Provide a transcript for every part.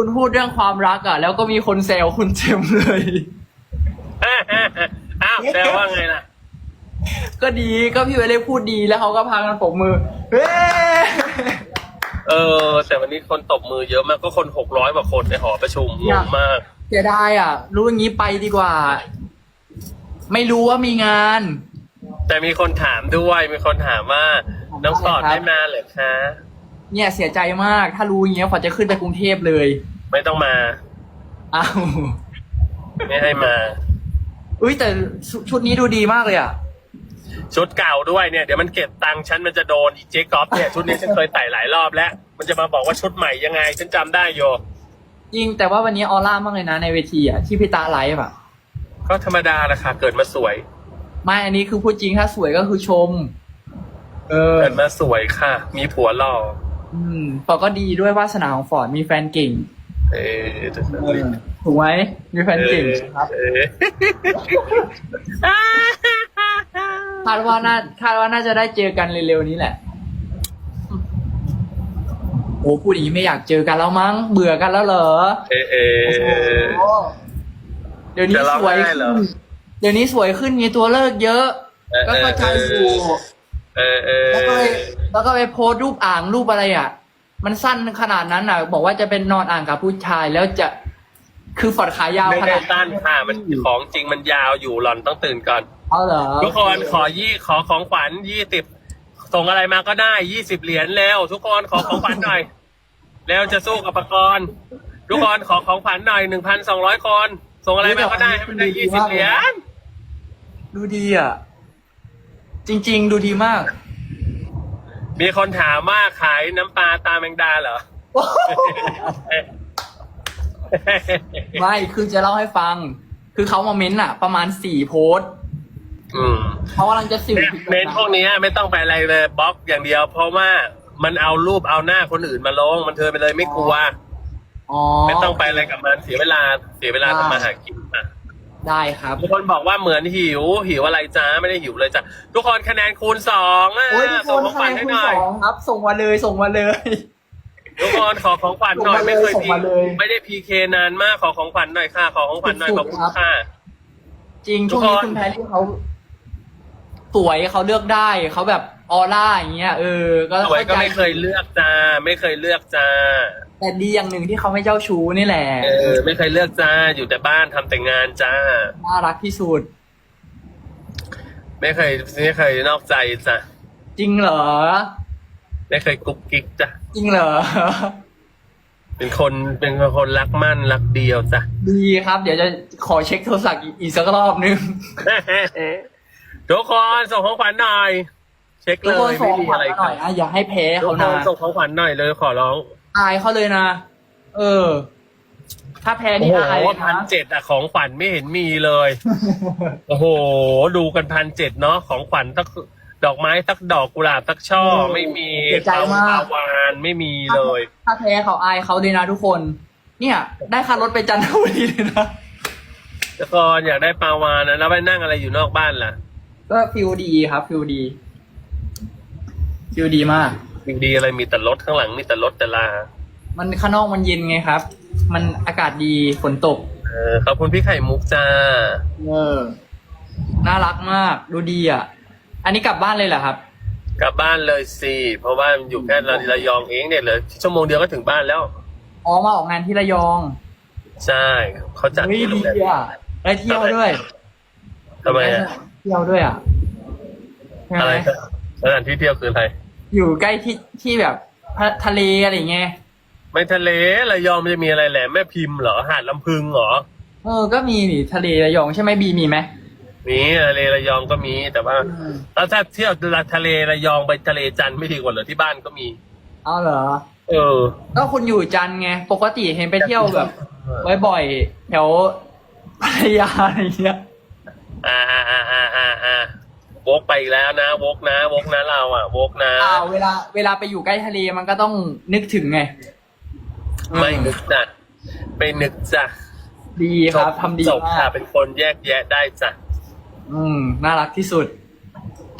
คุณพูดเรื่องความรักอะ แล้วก็มีคนแซวคุณเต็มเลย อ้าวแปลว่าไงล่ะ ก็ดีก็พี่เวเล่พูดดีแล้วเขาก็พากันปรบมือเฮ้เออ แต่วันนี้คนตบมือเยอะมากก็คนหกร้อยกว่าคนในหอประชุมงงมากเสียดายอะ รู้อย่างนี้ไปดีกว่า ไม่รู้ว่ามีงาน แต่มีคนถามด้วย มีคนถามว่าน้องฟอร์ดได้มาเหรอคะ เนี่ยเสียใจมาก ถ้ารู้อย่างเงี้ยขอจะขึ้นไปกรุงเทพเลยไม่ต้องมาอ้าวไม่ให้มา อุ้ยแต่ชุชุดนี้ดูดีมากเลยอะ ชุดเก่าด้วยเนี่ยเดี๋ยวมันเก็บตังค์ฉันมันจะโดนอีเจ๊ก๊อฟเนี่ยชุดนี้ฉันเคยใส่หลายรอบแล้ว มันจะมาบอกว่าชุดใหม่ยังไง ฉันจำได้โยจริงแต่ว่าวันนี้ออร่ามากเลยนะในเวทีอะที่พี่ตาไลฟ์อะ ก็ธรรมดาแหละค่ะเกิดมาสวย ไม่อันนี้คือพูดจริงถ้าสวยก็คือชม เออ เกิดมาสวยค่ะ มีผัวหล่อ อืมฟอร์ดก็ดีด้วยวาสนาของฟอร์ดมีแฟนเก่งเออถูกไหมมีแฟนเก่งครับเออคาดว่าน่าคาดว่าน่าจะได้เจอกันเร็วๆนี้แหละโอ้พูดอย่างนี้ไม่อยากเจอกันแล้วมั้ง เบื่อกันแล้วเหรอ เออเออโอ้เดี๋ยวนี้จะร้องสวยไห้เหรขึ้อนเดี๋ยวนี้สวยขึ้นมีตัวเลิกเยอะเออก็เข้าใจอยู่ เออเออแล้วก็ไปแล้วก็ไปโพสต์รูปอ่างรูปอะไรอะ มันสั้นขนาดนั้นอะ บอกว่าจะเป็นนอนอ่างกับผู้ชายแล้วจะคือฝอดขายาวไม่ขได้นาดต้านค่ะมันของจริงมันยาวอยู่หล่อนต้องตื่นก่อน เอาเหรอทุกคนขอยี่ขอของขวัญยี่สิบส่งอะไรมาก็ได้ยี่สิบเหรียญแล้ว ทุกคนขอของขวัญหน่อย แล้วจะสู้กับปกรณ์ทุกคนขอของขวัญหน่อยหนึ่งพันสองร้อยคนส่งอะไรมาก็ได้ให้มันได้ยี่สิบเหรียญ ดูดีอะ จริง ๆ ดูดีมาก มีคนถามว่าขายน้ำปลาตาแมงดาเหรอ ไม่คือจะเล่าให้ฟัง คือเขามาเม้นต์อะประมาณสี่โพสต์อืมเขากำลังจะสื่อผิดเมนพวกเนี้ยไม่ต้องไปอะไรเลยบล็อกอย่างเดียว เพราะว่ามันเอารูปเอาหน้าคนอื่นมาลง มันเธอไปเลยไม่กลัว อ๋อ ไม่ต้องไปอะไรกับมันเสียเวลาเสียเวลาอ่าทำมาหากินอะ ได้ครับทุกคนบอกว่าเหมือนหิว หิวอะไรจ้าไม่ได้หิวเลยจ้ะทุกคนคะแนนคูณสองอะโอ้ยทุกคส่งนของขคะวัญแนนให้คูหณน่อสย องครับ ส่งมาเลยส่งมาเลย ทุกคนขอของขวัญหน่อยส่งมาเลยไม่เคยส่งพีมาเลยไม่ได้พีเคนานมากขอของขวัญหน่อยค่ะ ขอของขวัญหน่อยสุขดอบๆคุณครับ ค่ะ จริงทุช่วกงคนนี้คุณแพรรี่เขาสวยเขาเลือกได้เขาแบบออร่าอย่างเงี้ยเออก็สวยก็ข้าใจไม่เคยเลือกจ้า ไม่เคยเลือกจ้า แต่ดีอย่างหนึ่งที่เขาไม่เจ้าชู้นี่แหละเออ ไม่เคยเลือกจ้า อยู่แต่บ้านทำแต่งานจ้า น่ารักที่สุด ไม่เคยไม่เคยนอกใจจ้ะจริงเหรอ ไม่เคยกุ๊กกิ๊กจ้ะจริงเหรอ เป็นคนเป็นคนรักมั่นรักเดียวจ้ะ ดีครับ เดี๋ยวจะขอเช็คโทรศัพท์อีกอีกสักรอบนึง ทุกคนส่งของขวัญหน่อย เช็คทุเลกคนยส่ไม่งมีขวัญอะไรมาหน่อยนะอย่าให้แพ้ทุกเขาคนะนส่งของขวัญหน่อยเลยขอร้อง อายเขาเลยนะ เออ ถ้าแพ้โอ้นี่โหอายเลยพันนะเจ็ดอะของขวัญไม่เห็นมีเลย โอ้โห ดูกันพันเจ็ดเนาะของขวัญสักดอกไม้สักดอกกุหลาบสักช่อไม่มีเสียใจมากปลวานไม่มีเลย ถ้าแพ้เขาอายเขาเลยนะทุกคน เนี่ย ได้ค่ารถไปจันทบุรีเลยนะทุกคนอยากได้ปลาวานนะแล้วไปนั่งอะไรอยู่นอกบ้านล่ะ ก็ฟิลดีครับฟิลดีฟิลดีมาก สิ่งดีอะไรมีแต่รถข้างหลังมีแต่รถแต่ลา มันข้างนอกมันเย็นไงครับ มันอากาศดีฝนตก เออขอบคุณพี่ไข่มุกจ้า เออ น่ารักมาก ดูดีอะ อันนี้กลับบ้านเลยเหรอครับ กลับบ้านเลยสิเพราะว่าอยู่แค่ระยองเองเนี่ยเหลยชั่วโมงเดียวก็ถึงบ้านแล้ว อ๋อมาออกงานที่ระยองใช่เขาจัดเฮ้ยที่โรดีงแรมอะได้เที่ยวด้วยทำไมอะเที่ยวด้วยอะใช่ไหมอะไรสถานที่เที่ยวคืออะไร อยู่ใกล้ที่ที่แบบทะทะเลอะไรอย่างเงี้ยไม่ทะเลระยองมันจะมีอะไรแหละแม่พิมพ์เหรอหาดลำพึงเหรอเออก็มีนี่ทะเลระยองใช่ไหมบีมีไหมมีทะเลระยองก็มีแต่ว่าอืมถ้าถ้าเที่ยวทะเลระยองไปทะเลจันทร์ไม่ดีกว่าเหรอที่บ้านก็มีเอาเหรอ เออ ก็คุณอยู่จันทร์ไงปกติเห็นไปเที่ยวแบบบ่อยๆแถวพัทยาอะไรเงี้ยอ่าอ่าอ่าอ่าอ่าอ่า วกไปอีกแล้วนะวกนะวกนะเราอะวกนะอ้าวเวลาเวลาไปอยู่ใกล้ทะเลมันก็ต้องนึกถึงไงไม่นึกจ้ะไม่นึกจ้ะดีครับทำดีจบมาค่ะกเป็นคนแยกแยะได้จ้ะอืม น่ารักที่สุด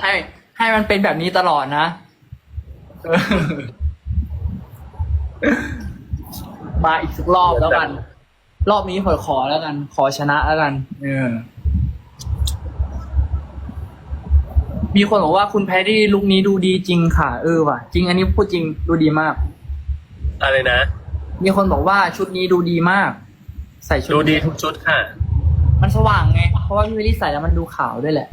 ให้ให้มันเป็นแบบนี้ตลอดนะเออมาอีกสักรอบแล้วกัน รอบนี้ขอขอแล้วกัน ขอชนะแล้วกัน เออ มีคนบอกว่าคุณแพรรี่ลุคนี้ดูดีจริงค่ะเออว่ะจริงอันนี้พูดจริงดูดีมาก อะไรนะ มีคนบอกว่าชุดนี้ดูดีมาก ใส่ชุดดูดีนี้ทุกชุดค่ะ มันสว่างไง เพราะว่าพี่วิลลี่ใส่แล้วมันดูขาวด้วยแหละ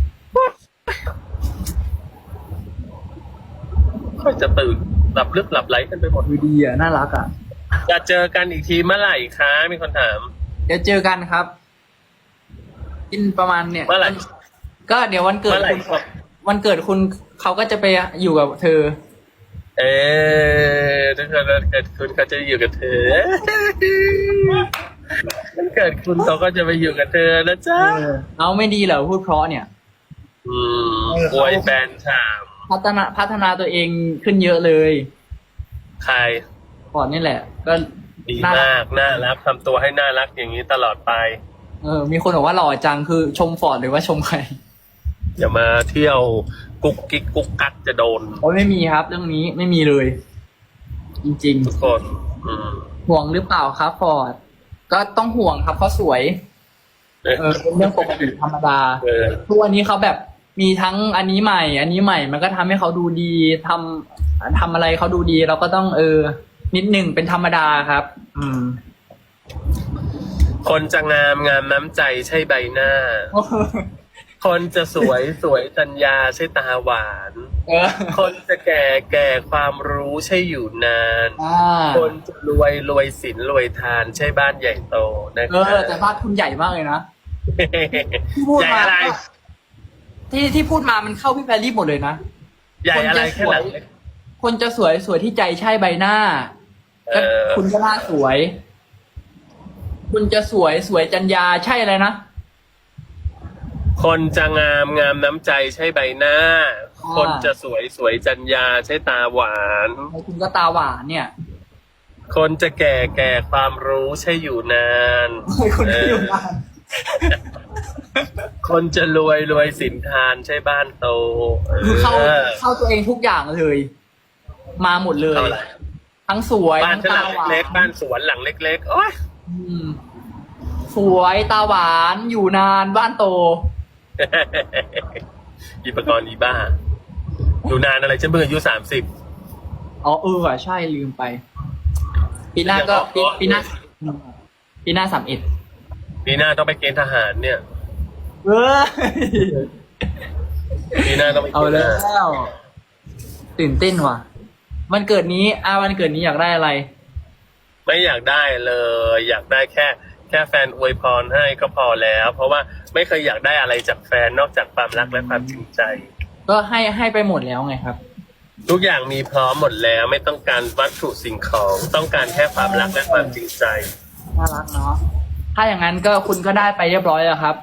ค่อยจะตื่นหลับลึกหลับไหลกันไปหมดดูดีอะน่ารักอะจะเจอกันอีกทีเมื่อไหร่คะมีคนถามเดี๋ยวเจอกันครับกินประมาณเนี่ยเมื่อไหร่ก็เดี๋ยววันเกิดเมื่อไหร่คุณครับ วันเกิดคุณเขาก็จะไปอยู่กับเธอ เออถ้าเกิดเกิดคุณเขาจะอยู่กับเธอถ้าเกิดคุณเขาก็จะไปอยู่กับเธอนะจ๊ะเอาไม่ดีเหรอพูดเพราะเนี่ย อืมอวยแฟนถามพัฒนาพัฒนาตัวเองขึ้นเยอะเลย ใครก่อนนี่แหละ ก็ดีน่ารัมาก น่ารักทำตัวให้น่ารักอย่างนี้ตลอดไป เออ มีคนบอกว่าหล่อจังคือชมฟอร์ดหรือว่าชมใคร อย่ามาเที่ยวกุ๊กกิ๊กกุ๊กกักจะโดนโอ้ยไม่มีครับ เรื่องนี้ไม่มีเลย จริงทุกคนอืมๆ ห่วงหรือเปล่าครับฟอร์ดก็ต้องห่วงครับเขาสวยเออเออเป็นเรื่องปกติธรรมดาเออทุกวันนี้เขาแบบมีทั้งอันนี้ใหม่ อันนี้ใหม่ มันก็ทำให้เขาดูดีทำทำอะไรเขาดูดีเราก็ต้องเออ นิดหนึ่งเป็นธรรมดาครับ อืม คนจะงามงามน้ำใจใช่ใบหน้า คนจะสวยสวยจัญญาใช่ตาหวาน เออ คนจะแก่แก่ความรู้ใช่อยู่นาน อ่า คนจะรวยรวยสินรวยทานใช่บ้านใหญ่โตนะเออแต่บ้านคุณใหญ่มากเลยนะที่พูดใหญ่มาอะไร ก็ที่ที่พูดมามันเข้าพี่แพรรี่หมดเลยนะ ใหญ่อะไรแค่หลังคนจะสวยสวยที่ใจใช่ใบหน้าเอก็อคุณก็น่าสวย คุณจะสวยสวยจัญญาใช่อะไรนะ คนจะงามงามน้ำใจใช่ใบหน้า อ่า คนจะสวยสวยจัญญาใช่ตาหวานแล้วคุณก็ตาหวานเนี่ยคนจะแก่แก่ความรู้ใช่อยู่นานคุณก็อยู่นานคนจะรวยรวยสินทานใช่บ้านโตคือเข้าออ เข้าตัวเองทุกอย่างเลย มาหมดเลยเข้าอะไรทั้งสวยบ้านทั้งฉันหตาลังหวานเล็กๆบ้านสวนหลังเล็กๆโอ๊ยอืมสวยตาหวานอยู่นานบ้านโต อีปกรณ์อีบ้าอยู่นานอะไรฉันเพิ่งอายุสามสิบ อ๋อเออว่ะใช่ลืมไป ปีหน้าก็ปีอย่าบอกปีหน้าปีหน้าสามเอ็ดปีหน้าต้องไปเกณฑ์ทหารเนี่ยเว้ยปีหน้าต้องไปเอาเกณฑ์ทแล้หารวตื่นเต้นว่ะ วันเกิดนี้อาวันเกิดนี้อยากได้อะไร ไม่อยากได้เลย อยากได้แค่แค่แฟนอวยพรให้ก็พอแล้ว เพราะว่าไม่เคยอยากได้อะไรจากแฟนนอกจากความรักและความจริงใจ ก็ให้ให้ไปหมดแล้วไงครับ ทุกอย่างมีพร้อมหมดแล้วไม่ต้องการวัตถุสิ่งของต้องการแค่ความรักและความจริงใจ น่ารักเนาะถ้าอย่างนั้นก็คุณก็ได้ไปเรียบร้อยแล้วครับ